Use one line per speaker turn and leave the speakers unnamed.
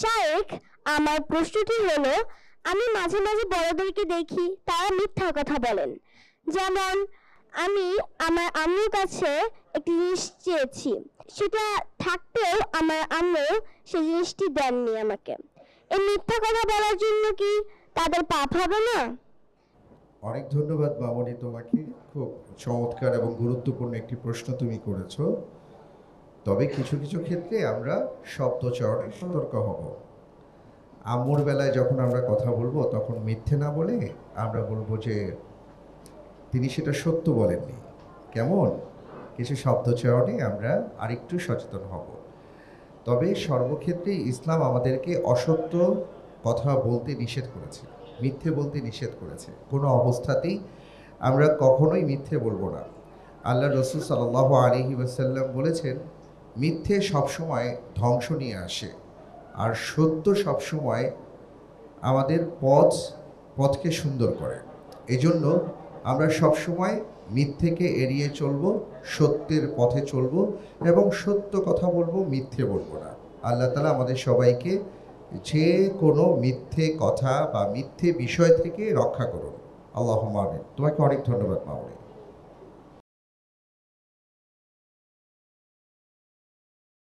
শায়েখ, আমার প্রশ্নটি হলো, আমি মাঝে মাঝে বড়দেরকে দেখি, তারা মিথ্যা কথা বলেন। যেমন, আমি আমার আম্মুর কাছে একটি জিনিস চেয়েছি। সেটা থাকতেও আমার আম্মু সেই জিনিসটি দেননি আমাকে। এই মিথ্যা কথা বলার জন্য কি তাদের পাপ হবে না?
অনেক ধন্যবাদ মামনি তোমাকে। খুব চমৎকার এবং গুরুত্বপূর্ণ একটি প্রশ্ন তুমি করেছ। তবে কিছু কিছু ক্ষেত্রে আমরা শব্দচরণে সতর্ক হব। আম্মুর বেলায় যখন আমরা কথা বলব, তখন মিথ্যে না বলে আমরা বলব যে, তিনি সেটা সত্য বলেননি। কেমন? কিছু শব্দচরণে আমরা আরেকটু সচেতন হব। তবে সর্বক্ষেত্রে ইসলাম আমাদেরকে অসত্য কথা বলতে নিষেধ করেছে, মিথ্যে বলতে নিষেধ করেছে। কোনো অবস্থাতেই আমরা কখনোই মিথ্যে বলব না। আল্লাহ রসুল সাল্লাহ আলহি ওয়াসাল্লাম বলেছেন মিথ্যে সবসময় ধ্বংস নিয়ে আসে। আর সত্য সবসময় আমাদের পথ, পথকে সুন্দর করে। এজন্য আমরা সবসময় মিথ্যেকে এড়িয়ে চলবো, সত্যের পথে চলবো এবং সত্য কথা বলব, মিথ্যে বলব না। আল্লাহ তালা আমাদের সবাইকে যে কোনো মিথ্যে কথা বা মিথ্যে বিষয় থেকে রক্ষা করুন। আল্লাহ মামিন তোমাকে অনেক ধন্যবাদ মামনি